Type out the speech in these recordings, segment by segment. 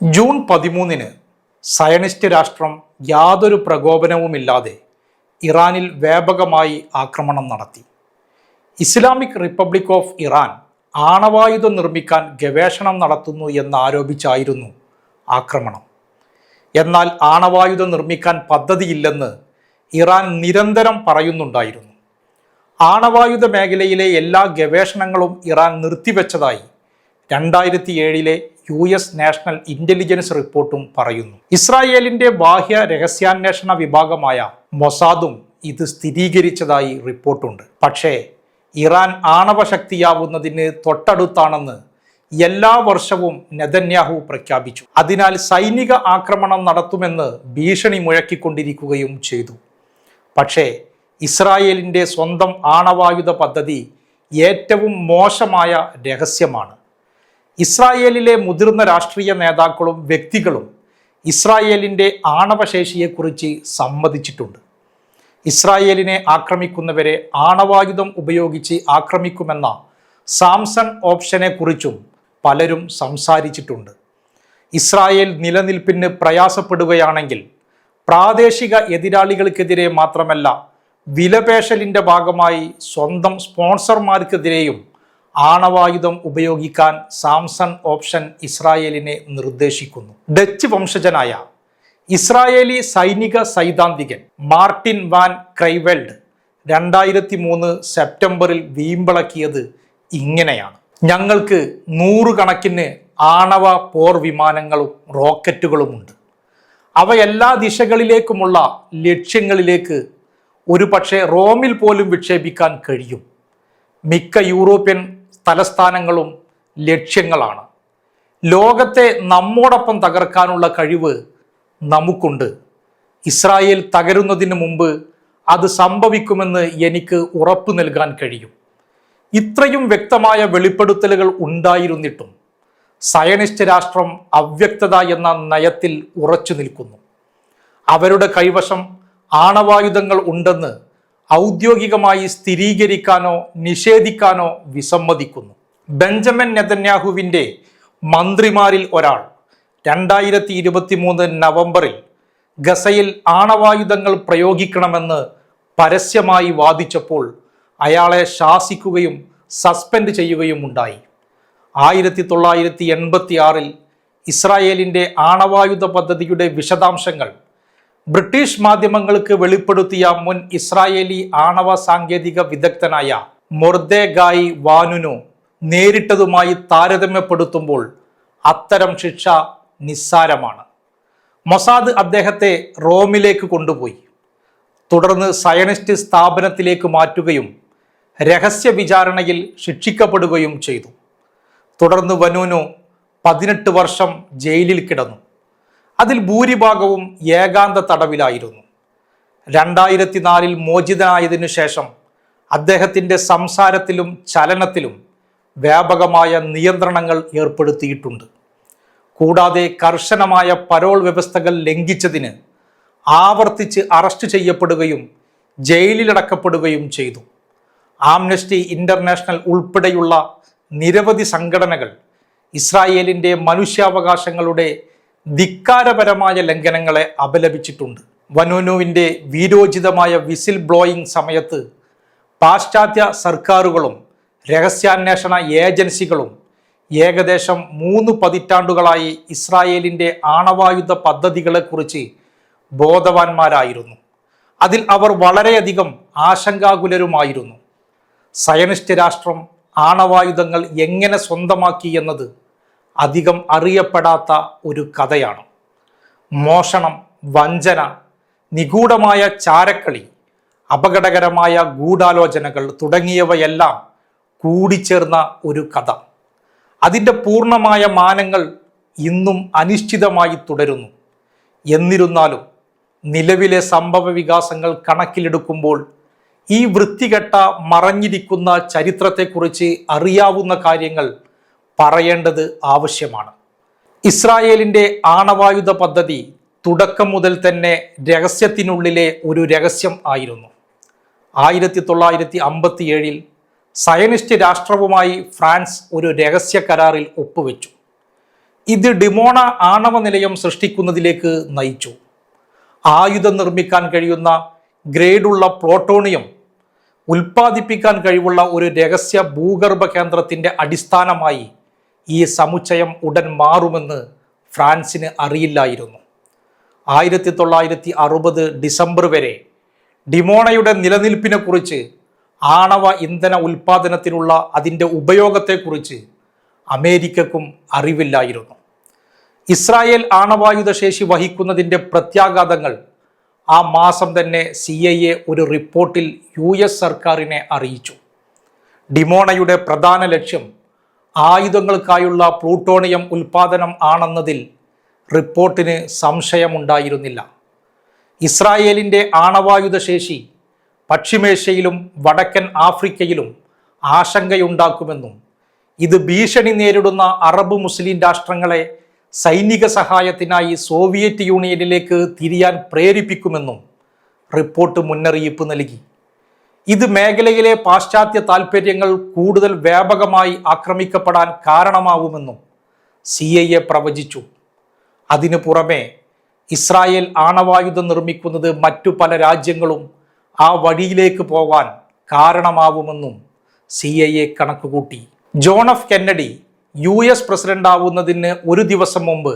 June പതിമൂന്നിന് Zionist രാഷ്ട്രം യാതൊരു പ്രകോപനവുമില്ലാതെ ഇറാനിൽ വ്യാപകമായി ആക്രമണം നടത്തി. ഇസ്ലാമിക് റിപ്പബ്ലിക് ഓഫ് ഇറാൻ ആണവായുധം നിർമ്മിക്കാൻ ഗവേഷണം നടത്തുന്നു എന്നാരോപിച്ചായിരുന്നു ആക്രമണം. എന്നാൽ ആണവായുധം നിർമ്മിക്കാൻ പദ്ധതിയില്ലെന്ന് ഇറാൻ നിരന്തരം പറയുന്നുണ്ടായിരുന്നു. ആണവായുധ മേഖലയിലെ എല്ലാ ഗവേഷണങ്ങളും ഇറാൻ നിർത്തിവെച്ചതായി രണ്ടായിരത്തി ഏഴിലെ യു എസ് നാഷണൽ ഇന്റലിജൻസ് റിപ്പോർട്ടും പറയുന്നു. ഇസ്രായേലിന്റെ ബാഹ്യ രഹസ്യാന്വേഷണ വിഭാഗമായ മൊസാദും ഇത് സ്ഥിരീകരിച്ചതായി റിപ്പോർട്ടുണ്ട്. പക്ഷേ ഇറാൻ ആണവ ശക്തിയാവുന്നതിന് തൊട്ടടുത്താണെന്ന് എല്ലാ വർഷവും നെതന്യാഹു പ്രഖ്യാപിച്ചു. അതിനാൽ സൈനിക ആക്രമണം നടത്തുമെന്ന് ഭീഷണി മുഴക്കിക്കൊണ്ടിരിക്കുകയും ചെയ്തു. പക്ഷേ ഇസ്രായേലിന്റെ സ്വന്തം ആണവായുധ പദ്ധതി ഏറ്റവും മോശമായ രഹസ്യമാണ്. ഇസ്രായേലിലെ മുതിർന്ന രാഷ്ട്രീയ നേതാക്കളും വ്യക്തികളും ഇസ്രായേലിന്റെ ആണവശേഷിയെക്കുറിച്ച് സമ്മതിച്ചിട്ടുണ്ട്. ഇസ്രായേലിനെ ആക്രമിക്കുന്നവരെ ആണവായുധം ഉപയോഗിച്ച് ആക്രമിക്കുമെന്ന സാംസൺ ഓപ്ഷനെക്കുറിച്ചും പലരും സംസാരിച്ചിട്ടുണ്ട്. ഇസ്രായേൽ നിലനിൽപ്പിന് പ്രയാസപ്പെടുകയാണെങ്കിൽ പ്രാദേശിക എതിരാളികൾക്കെതിരെ മാത്രമല്ല വിലപേശലിന്റെ ഭാഗമായി സ്വന്തം സ്പോൺസർമാർക്കെതിരെയും ആണവായുധം ഉപയോഗിക്കാൻ സാംസൺ ഓപ്ഷൻ ഇസ്രായേലിനെ നിർദ്ദേശിക്കുന്നു. ഡച്ച് വംശജനായ ഇസ്രായേലി സൈനിക സൈദ്ധാന്തികൻ മാർട്ടിൻ വാൻ ക്രൈവെൽഡ് രണ്ടായിരത്തി മൂന്ന് സെപ്റ്റംബറിൽ വീമ്പിളക്കിയത് ഇങ്ങനെയാണ്. ഞങ്ങൾക്ക് നൂറുകണക്കിന് ആണവ പോർ വിമാനങ്ങളും റോക്കറ്റുകളുമുണ്ട് അവ എല്ലാ ദിശകളിലേക്കുമുള്ള ലക്ഷ്യങ്ങളിലേക്ക് ഒരു പക്ഷേ റോമിൽ പോലും വിക്ഷേപിക്കാൻ കഴിയും. മിക്ക യൂറോപ്യൻ തലസ്ഥാനങ്ങളും ലക്ഷ്യങ്ങളാണ്. ലോകത്തെ നമ്മോടൊപ്പം തകർക്കാനുള്ള കഴിവ് നമുക്കുണ്ട്. ഇസ്രായേൽ തകരുന്നതിന് മുമ്പ് അത് സംഭവിക്കുമെന്ന് എനിക്ക് ഉറപ്പ് നൽകാൻ കഴിയും. ഇത്രയും വ്യക്തമായ വെളിപ്പെടുത്തലുകൾ ഉണ്ടായിരുന്നിട്ടും സയനിസ്റ്റ് രാഷ്ട്രം അവ്യക്തത എന്ന നയത്തിൽ ഉറച്ചു നിൽക്കുന്നു. അവരുടെ കൈവശം ആണവായുധങ്ങൾ ഉണ്ടെന്ന് ഔദ്യോഗികമായി സ്ഥിരീകരിക്കാനോ നിഷേധിക്കാനോ വിസമ്മതിക്കുന്നു. ബെഞ്ചമിൻ നെതന്യാഹുവിന്റെ മന്ത്രിമാരിൽ ഒരാൾ രണ്ടായിരത്തി ഇരുപത്തി മൂന്ന് നവംബറിൽ ഗസയിൽ ആണവായുധങ്ങൾ പ്രയോഗിക്കണമെന്ന് പരസ്യമായി വാദിച്ചപ്പോൾ അയാളെ ശാസിക്കുകയും സസ്പെൻഡ് ചെയ്യുകയും ഉണ്ടായി. ആയിരത്തി തൊള്ളായിരത്തി എൺപത്തി ആറിൽ ഇസ്രായേലിന്റെ ആണവായുധ പദ്ധതിയുടെ വിശദാംശങ്ങൾ ബ്രിട്ടീഷ് മാധ്യമങ്ങൾക്ക് വെളിപ്പെടുത്തിയ മുൻ ഇസ്രായേലി ആണവ സാങ്കേതിക വിദഗ്ധനായ മൊർദേഗായി വാനുനു നേരിട്ടതുമായി താരതമ്യപ്പെടുത്തുമ്പോൾ അത്തരം ശിക്ഷ നിസ്സാരമാണ്. മൊസാദ് അദ്ദേഹത്തെ റോമിലേക്ക് കൊണ്ടുപോയി. തുടർന്ന് സയനിസ്റ്റ് സ്ഥാപനത്തിലേക്ക് മാറ്റുകയും രഹസ്യ വിചാരണയിൽ ശിക്ഷിക്കപ്പെടുകയും ചെയ്തു. തുടർന്ന് വനൂനു പതിനെട്ട് വർഷം ജയിലിൽ കിടന്നു. അതിൽ ഭൂരിഭാഗവും ഏകാന്ത തടവിലായിരുന്നു. രണ്ടായിരത്തി നാലിൽ മോചിതനായതിനു ശേഷം അദ്ദേഹത്തിന്റെ സംസാരത്തിലും ചലനത്തിലും വ്യാപകമായ നിയന്ത്രണങ്ങൾ ഏർപ്പെടുത്തിയിട്ടുണ്ട്. കൂടാതെ കർശനമായ പരോൾ വ്യവസ്ഥകൾ ലംഘിച്ചതിന് ആവർത്തിച്ച് അറസ്റ്റ് ചെയ്യപ്പെടുകയും ജയിലിലടക്കപ്പെടുകയും ചെയ്തു. ആംനസ്റ്റി ഇന്റർനാഷണൽ ഉൾപ്പെടെയുള്ള നിരവധി സംഘടനകൾ ഇസ്രായേലിന്റെ മനുഷ്യാവകാശങ്ങളുടെ ധിക്കാരപരമായ ലംഘനങ്ങളെ അപലപിച്ചിട്ടുണ്ട്. വനോനുവിന്റെ വീരോചിതമായ വിസിൽ ബ്ലോയിങ് സമയത്ത് പാശ്ചാത്യ സർക്കാരുകളും രഹസ്യാന്വേഷണ ഏജൻസികളും ഏകദേശം മൂന്ന് പതിറ്റാണ്ടുകളായി ഇസ്രായേലിന്റെ ആണവായുധ പദ്ധതികളെക്കുറിച്ച് ബോധവാന്മാരായിരുന്നു. അതിൽ അവർ വളരെയധികം ആശങ്കാകുലരുമായിരുന്നു. സയനിസ്റ്റ് രാഷ്ട്രം ആണവായുധങ്ങൾ എങ്ങനെ സ്വന്തമാക്കി എന്നത് അധികം അറിയപ്പെടാത്ത ഒരു കഥയാണ്. മോഷണം വഞ്ചന നിഗൂഢമായ ചാരക്കളി അപകടകരമായ ഗൂഢാലോചനകൾ തുടങ്ങിയവയെല്ലാം കൂടിച്ചേർന്ന ഒരു കഥ. അതിന്റെ പൂർണമായ മാനങ്ങൾ ഇന്നും അനിശ്ചിതമായി തുടരുന്നു. എന്നിരുന്നാലും നിലവിലെ സംഭവ വികാസങ്ങൾ കണക്കിലെടുക്കുമ്പോൾ ഈ വൃത്തികെട്ട മറഞ്ഞിരിക്കുന്ന ചരിത്രത്തെക്കുറിച്ച് അറിയാവുന്ന കാര്യങ്ങൾ പറയേണ്ടത് ആവശ്യമാണ്. ഇസ്രായേലിന്റെ ആണവായുധ പദ്ധതി തുടക്കം മുതൽ തന്നെ രഹസ്യത്തിനുള്ളിലെ ഒരു രഹസ്യം ആയിരുന്നു. ആയിരത്തി തൊള്ളായിരത്തി അമ്പത്തി ഏഴിൽ സയനിസ്റ്റ് രാഷ്ട്രവുമായി ഫ്രാൻസ് ഒരു രഹസ്യ കരാറിൽ ഒപ്പുവെച്ചു. ഇത് ഡിമോണ ആണവ നിലയം സൃഷ്ടിക്കുന്നതിലേക്ക് നയിച്ചു. ആയുധം നിർമ്മിക്കാൻ കഴിയുന്ന ഗ്രേഡുള്ള പ്ലോട്ടോണിയം ഉൽപ്പാദിപ്പിക്കാൻ കഴിവുള്ള ഒരു രഹസ്യ ഭൂഗർഭ കേന്ദ്രത്തിന്റെ അടിസ്ഥാനമായി ഈ സമുച്ചയം ഉടൻ മാറുമെന്ന് ഫ്രാൻസിന് അറിയില്ലായിരുന്നു. ആയിരത്തി തൊള്ളായിരത്തി അറുപത് ഡിസംബർ വരെ ഡിമോണയുടെ നിലനിൽപ്പിനെക്കുറിച്ച് ആണവ ഇന്ധന ഉൽപ്പാദനത്തിനുള്ള അതിന്റെ ഉപയോഗത്തെക്കുറിച്ച് അമേരിക്കക്കും അറിവില്ലായിരുന്നു. ഇസ്രായേൽ ആണവായുധ ശേഷി വഹിക്കുന്നതിന്റെ പ്രത്യാഘാതങ്ങൾ ആ മാസം തന്നെ സി ഐ എ ഒരു റിപ്പോർട്ടിൽ യു എസ് സർക്കാരിനെ അറിയിച്ചു. ഡിമോണയുടെ പ്രധാന ലക്ഷ്യം ആയുധങ്ങൾക്കായുള്ള പ്ലൂട്ടോണിയം ഉൽപാദനം ആണെന്നതിൽ റിപ്പോർട്ടിന് സംശയമുണ്ടായിരുന്നില്ല. ഇസ്രായേലിന്റെ ആണവായുധ ശേഷി പശ്ചിമേഷ്യയിലും വടക്കൻ ആഫ്രിക്കയിലും ആശങ്കയുണ്ടാക്കുമെന്നും ഇത് ഭീഷണി നേരിടുന്ന അറബ് മുസ്ലിം രാഷ്ട്രങ്ങളെ സൈനിക സഹായത്തിനായി സോവിയറ്റ് യൂണിയനിലേക്ക് തിരിയാൻ പ്രേരിപ്പിക്കുമെന്നും റിപ്പോർട്ട് മുന്നറിയിപ്പ് നൽകി. ഇത് മേഖലയിലെ പാശ്ചാത്യ താൽപ്പര്യങ്ങൾ കൂടുതൽ വ്യാപകമായി ആക്രമിക്കപ്പെടാൻ കാരണമാവുമെന്നും സി ഐ എ പ്രവചിച്ചു. അതിനു പുറമെ ഇസ്രായേൽ ആണവായുധം നിർമ്മിക്കുന്നത് മറ്റു പല രാജ്യങ്ങളും ആ വഴിയിലേക്ക് പോകാൻ കാരണമാവുമെന്നും സി ഐ എ കണക്കുകൂട്ടി. John F Kennedy U S president ആവുന്നതിന് ഒരു ദിവസം മുമ്പ്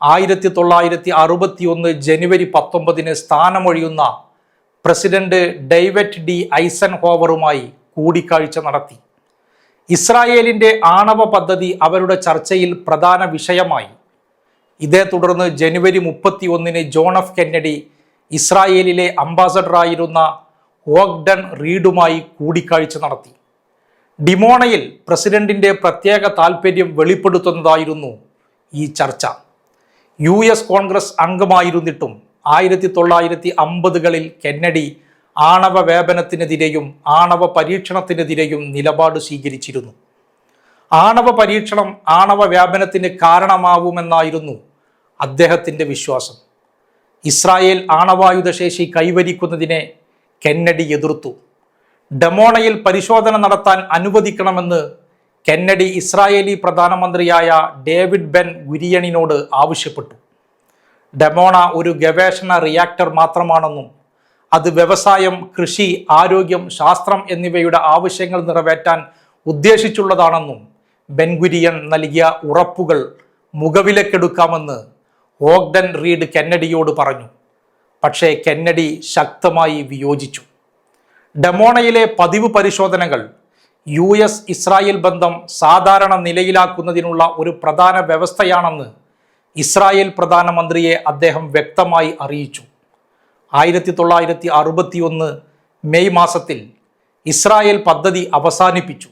ആയിരത്തി തൊള്ളായിരത്തി അറുപത്തി ഒന്ന് ജനുവരി പത്തൊമ്പതിന് സ്ഥാനമൊഴിയുന്ന പ്രസിഡന്റ് ഡേവിഡ് ഡി ഐസൻ ഹോവറുമായി കൂടിക്കാഴ്ച നടത്തി. ഇസ്രായേലിന്റെ ആണവ പദ്ധതി അവരുടെ ചർച്ചയിൽ പ്രധാന വിഷയമായി. ഇതേ തുടർന്ന് ജനുവരി മുപ്പത്തി ഒന്നിന് ജോൺ എഫ് കെന്നഡി ഇസ്രായേലിലെ അംബാസഡറായിരുന്ന ഓഗ്ഡൺ റീഡുമായി കൂടിക്കാഴ്ച നടത്തി. ഡിമോണയിൽ പ്രസിഡന്റിന്റെ പ്രത്യേക താൽപ്പര്യം വെളിപ്പെടുത്തുന്നതായിരുന്നു ഈ ചർച്ച. യു കോൺഗ്രസ് അംഗമായിരുന്നിട്ടും ആയിരത്തി തൊള്ളായിരത്തി അമ്പതുകളിൽ കെന്നഡി ആണവ വേപനത്തിനെതിരെയും ആണവ പരീക്ഷണത്തിനെതിരെയും നിലപാട് സ്വീകരിച്ചിരുന്നു. ആണവ പരീക്ഷണം ആണവ വ്യാപനത്തിന് കാരണമാവുമെന്നായിരുന്നു അദ്ദേഹത്തിന്റെ വിശ്വാസം. ഇസ്രായേൽ ആണവായുധശേഷി കൈവരിക്കുന്നതിനെ കെന്നഡി എതിർത്തു. ഡമോണയിൽ പരിശോധന നടത്താൻ അനുവദിക്കണമെന്ന് കെന്നഡി ഇസ്രായേലി പ്രധാനമന്ത്രിയായ ഡേവിഡ് ബെൻ ഗുരിയണിനോട് ആവശ്യപ്പെട്ടു. ഡമോണ ഒരു ഗവേഷണ റിയാക്ടർ മാത്രമാണെന്നും അത് വ്യവസായം കൃഷി ആരോഗ്യം ശാസ്ത്രം എന്നിവയുടെ ആവശ്യങ്ങൾ നിറവേറ്റാൻ ഉദ്ദേശിച്ചുള്ളതാണെന്നും ബെൻഗുരിയൻ നൽകിയ ഉറപ്പുകൾ മുഖവിലക്കെടുക്കാമെന്ന് ഓഗ്ഡൻ റീഡ് കെന്നഡിയോട് പറഞ്ഞു. പക്ഷേ കെന്നഡി ശക്തമായി വിയോജിച്ചു. ഡെമോണയിലെ പതിവ് പരിശോധനകൾ യു എസ് ഇസ്രായേൽ ബന്ധം സാധാരണ നിലയിലാക്കുന്നതിനുള്ള ഒരു പ്രധാന വ്യവസ്ഥയാണെന്ന് ഇസ്രായേൽ പ്രധാനമന്ത്രിയെ അദ്ദേഹം വ്യക്തമായി അറിയിച്ചു. ആയിരത്തി തൊള്ളായിരത്തി അറുപത്തിയൊന്ന് മെയ് മാസത്തിൽ ഇസ്രായേൽ പദ്ധതി അവസാനിപ്പിച്ചു.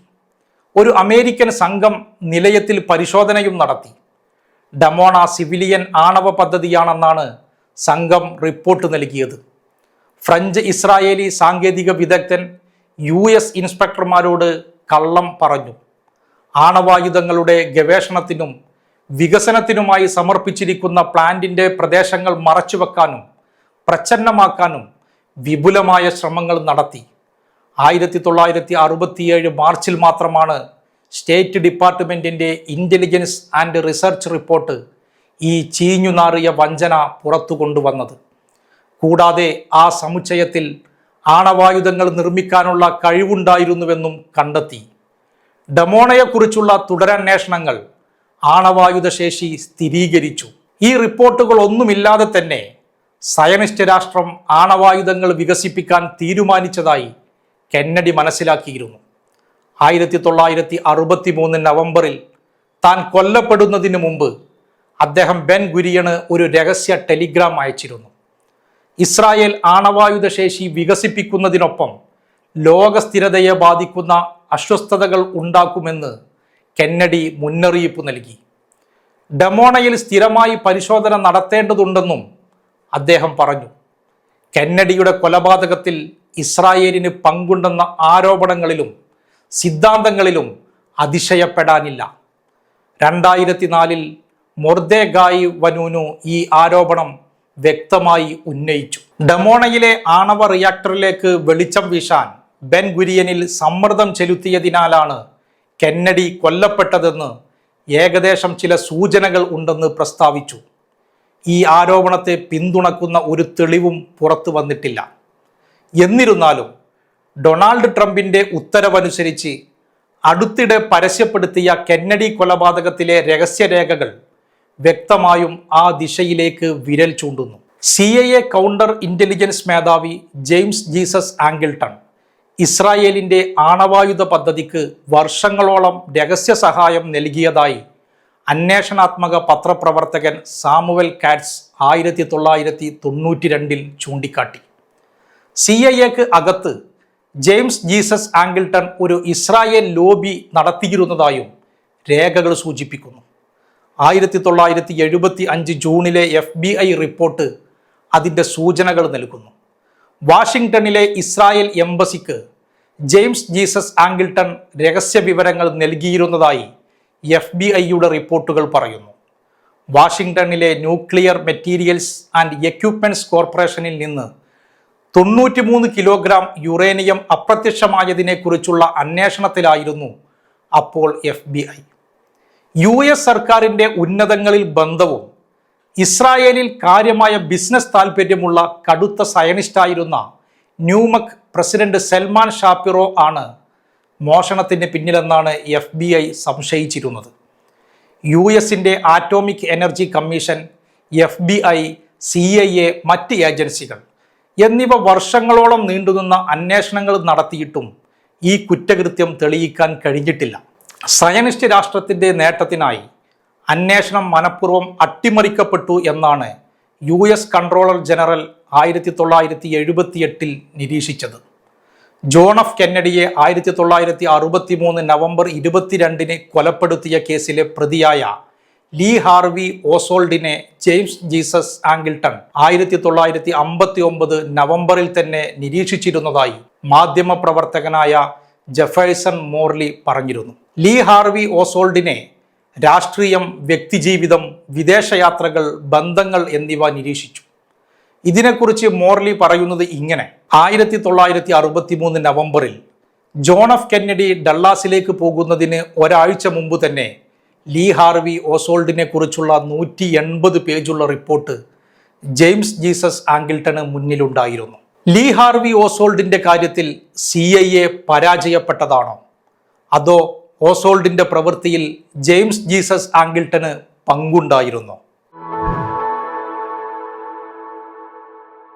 ഒരു അമേരിക്കൻ സംഘം നിലയത്തിൽ പരിശോധനയും നടത്തി. ഡമോണ സിവിലിയൻ ആണവ പദ്ധതിയാണെന്നാണ് സംഘം റിപ്പോർട്ട് നൽകിയത്. ഫ്രഞ്ച് ഇസ്രായേലി സാങ്കേതിക വിദഗ്ധൻ യു എസ് ഇൻസ്പെക്ടർമാരോട് കള്ളം പറഞ്ഞു. ആണവായുധങ്ങളുടെ ഗവേഷണത്തിനും വികസനത്തിനുമായി സമർപ്പിച്ചിരിക്കുന്ന പ്ലാന്റിന്റെ പ്രദേശങ്ങൾ മറച്ചുവെക്കാനും പ്രച്ഛന്നമാക്കാനും വിപുലമായ ശ്രമങ്ങൾ നടത്തി. ആയിരത്തി തൊള്ളായിരത്തി അറുപത്തിയേഴ് മാർച്ചിൽ മാത്രമാണ് സ്റ്റേറ്റ് ഡിപ്പാർട്ട്മെന്റിന്റെ ഇന്റലിജൻസ് ആൻഡ് റിസർച്ച് റിപ്പോർട്ട് ഈ ചീഞ്ഞുനാറിയ വഞ്ചന പുറത്തു കൊണ്ടുവന്നത്. കൂടാതെ ആ സമുച്ചയത്തിൽ ആണവായുധങ്ങൾ നിർമ്മിക്കാനുള്ള കഴിവുണ്ടായിരുന്നുവെന്നും കണ്ടെത്തി. ഡമോണയെക്കുറിച്ചുള്ള തുടരന്വേഷണങ്ങൾ ആണവായുധ ശേഷി സ്ഥിരീകരിച്ചു. ഈ റിപ്പോർട്ടുകൾ ഒന്നുമില്ലാതെ തന്നെ സയനിസ്റ്റ് രാഷ്ട്രം ആണവായുധങ്ങൾ വികസിപ്പിക്കാൻ തീരുമാനിച്ചതായി കെന്നഡി മനസ്സിലാക്കിയിരുന്നു. ആയിരത്തി തൊള്ളായിരത്തി അറുപത്തി മൂന്ന് നവംബറിൽ താൻ കൊല്ലപ്പെടുന്നതിന് മുമ്പ് അദ്ദേഹം ബെൻ ഗുരിയണ് ഒരു രഹസ്യ ടെലിഗ്രാം അയച്ചിരുന്നു. ഇസ്രായേൽ ആണവായുധ ശേഷി വികസിപ്പിക്കുന്നതിനൊപ്പം ലോകസ്ഥിരതയെ ബാധിക്കുന്ന അസ്വസ്ഥതകൾ ഉണ്ടാക്കുമെന്ന് കെന്നഡി മുന്നറിയിപ്പ് നൽകി. ഡമോണയിൽ സ്ഥിരമായി പരിശോധന നടത്തേണ്ടതുണ്ടെന്നും അദ്ദേഹം പറഞ്ഞു. കെന്നഡിയുടെ കൊലപാതകത്തിൽ ഇസ്രായേലിന് പങ്കുണ്ടെന്ന ആരോപണങ്ങളിലും സിദ്ധാന്തങ്ങളിലും അതിശയപ്പെടാനില്ല. രണ്ടായിരത്തി നാലിൽ മൊർദേഗായി വനൂനു ഈ ആരോപണം വ്യക്തമായി ഉന്നയിച്ചു. ഡമോണയിലെ ആണവ റിയാക്ടറിലേക്ക് വെളിച്ചം വീശാൻ ബെൻ ഗുരിയനിൽ സമ്മർദ്ദം ചെലുത്തിയതിനാലാണ് കെന്നഡി കൊല്ലപ്പെട്ടതെന്ന് ഏകദേശം ചില സൂചനകൾ ഉണ്ടെന്ന് പ്രസ്താവിച്ചു. ഈ ആരോപണത്തെ പിന്തുണക്കുന്ന ഒരു തെളിവും പുറത്തു വന്നിട്ടില്ല. എന്നിരുന്നാലും ഡൊണാൾഡ് ട്രംപിന്റെ ഉത്തരവനുസരിച്ച് അടുത്തിടെ പരസ്യപ്പെടുത്തിയ കെന്നഡി കൊലപാതകത്തിലെ രഹസ്യരേഖകൾ വ്യക്തമായും ആ ദിശയിലേക്ക് വിരൽ ചൂണ്ടുന്നു. സി കൗണ്ടർ ഇന്റലിജൻസ് മേധാവി ജെയിംസ് ജീസസ് ആംഗിൾട്ടൺ ഇസ്രായേലിന്റെ ആണവായുധ പദ്ധതിക്ക് വർഷങ്ങളോളം രഹസ്യ സഹായം നൽകിയതായി അന്വേഷണാത്മക പത്രപ്രവർത്തകൻ സാമുവൽ കാറ്റ്സ് ആയിരത്തി തൊള്ളായിരത്തി തൊണ്ണൂറ്റി രണ്ടിൽ ചൂണ്ടിക്കാട്ടി. സി ഐ എക്ക് അകത്ത് ജെയിംസ് ജീസസ് ആംഗിൾട്ടൺ ഒരു ഇസ്രായേൽ ലോബി നടത്തിയിരുന്നതായും രേഖകൾ സൂചിപ്പിക്കുന്നു. ആയിരത്തി തൊള്ളായിരത്തി എഴുപത്തി അഞ്ച് ജൂണിലെ എഫ് ബി ഐ റിപ്പോർട്ട് അതിന്റെ സൂചനകൾ നൽകുന്നു. വാഷിംഗ്ടണിലെ ഇസ്രായേൽ എംബസിക്ക് ജെയിംസ് ജീസസ് ആംഗിൾട്ടൺ രഹസ്യ വിവരങ്ങൾ നൽകിയിരുന്നതായി എഫ് ബി ഐയുടെ റിപ്പോർട്ടുകൾ പറയുന്നു. വാഷിംഗ്ടണിലെ ന്യൂക്ലിയർ മെറ്റീരിയൽസ് ആൻഡ് എക്യുപ്മെന്റ്സ് കോർപ്പറേഷനിൽ നിന്ന് തൊണ്ണൂറ്റിമൂന്ന് കിലോഗ്രാം യുറേനിയം അപ്രത്യക്ഷമായതിനെക്കുറിച്ചുള്ള അന്വേഷണത്തിലായിരുന്നു അപ്പോൾ F B I U S സർക്കാരിന്റെ ഉന്നതങ്ങളിൽ ബന്ധവും ഇസ്രായേലിൽ കാര്യമായ ബിസിനസ് താൽപ്പര്യമുള്ള കടുത്ത സയനിസ്റ്റായിരുന്ന ന്യൂമക് പ്രസിഡന്റ് സൽമാൻ ഷാപ്പിറോ ആണ് മോഷണത്തിന് പിന്നിലെന്നാണ് എഫ് ബി ഐ സംശയിച്ചിരുന്നത്. യു എസിന്റെ atomic energy commission F B I C I A മറ്റ് ഏജൻസികൾ എന്നിവ വർഷങ്ങളോളം നീണ്ടുനിന്ന അന്വേഷണങ്ങൾ നടത്തിയിട്ടും ഈ കുറ്റകൃത്യം തെളിയിക്കാൻ കഴിഞ്ഞിട്ടില്ല. സയനിസ്റ്റ് രാഷ്ട്രത്തിന്റെ നേട്ടത്തിനായി അന്വേഷണം മനഃപൂർവം അട്ടിമറിക്കപ്പെട്ടു എന്നാണ് യു എസ് കൺട്രോളർ ജനറൽ ആയിരത്തി തൊള്ളായിരത്തി എഴുപത്തിയെട്ടിൽ നിരീക്ഷിച്ചത്. ജോൺ എഫ് കെന്നഡിയെ ആയിരത്തി തൊള്ളായിരത്തി അറുപത്തി മൂന്ന് നവംബർ ഇരുപത്തിരണ്ടിന് കൊലപ്പെടുത്തിയ കേസിലെ പ്രതിയായ ലീ ഹാർവി ഓസോൾഡിനെ ജെയിംസ് ജീസസ് ആംഗിൾട്ടൺ ആയിരത്തി തൊള്ളായിരത്തി അമ്പത്തി ഒമ്പത് നവംബറിൽ തന്നെ നിരീക്ഷിച്ചിരുന്നതായി മാധ്യമപ്രവർത്തകനായ ജെഫേഴ്സൺ മോർലി പറഞ്ഞിരുന്നു. ലീ ഹാർവി ഓസോൾഡിനെ രാഷ്ട്രീയം വ്യക്തിജീവിതം വിദേശയാത്രകൾ ബന്ധങ്ങൾ എന്നിവ നിരീക്ഷിച്ചു. ഇതിനെക്കുറിച്ച് മോർലി പറയുന്നത് ഇങ്ങനെ. ആയിരത്തി തൊള്ളായിരത്തി അറുപത്തി മൂന്ന് നവംബറിൽ ജോൺ എഫ് കെന്നഡി ഡള്ളാസിലേക്ക് പോകുന്നതിന് ഒരാഴ്ച മുമ്പ് തന്നെ ലീ ഹാർവി ഓസോൾഡിനെ കുറിച്ചുള്ള നൂറ്റി എൺപത് പേജുള്ള റിപ്പോർട്ട് ജെയിംസ് ജീസസ് ആംഗിൾട്ടണ് മുന്നിലുണ്ടായിരുന്നു. ലീ ഹാർവി ഓസോൾഡിന്റെ കാര്യത്തിൽ സി ഐ എ പരാജയപ്പെട്ടതാണോ? അതോ ഓസോൾഡിന്റെ പ്രവൃത്തിയിൽ ജെയിംസ് ജീസസ് ആംഗിൾട്ടന് പങ്കുണ്ടായിരുന്നോ.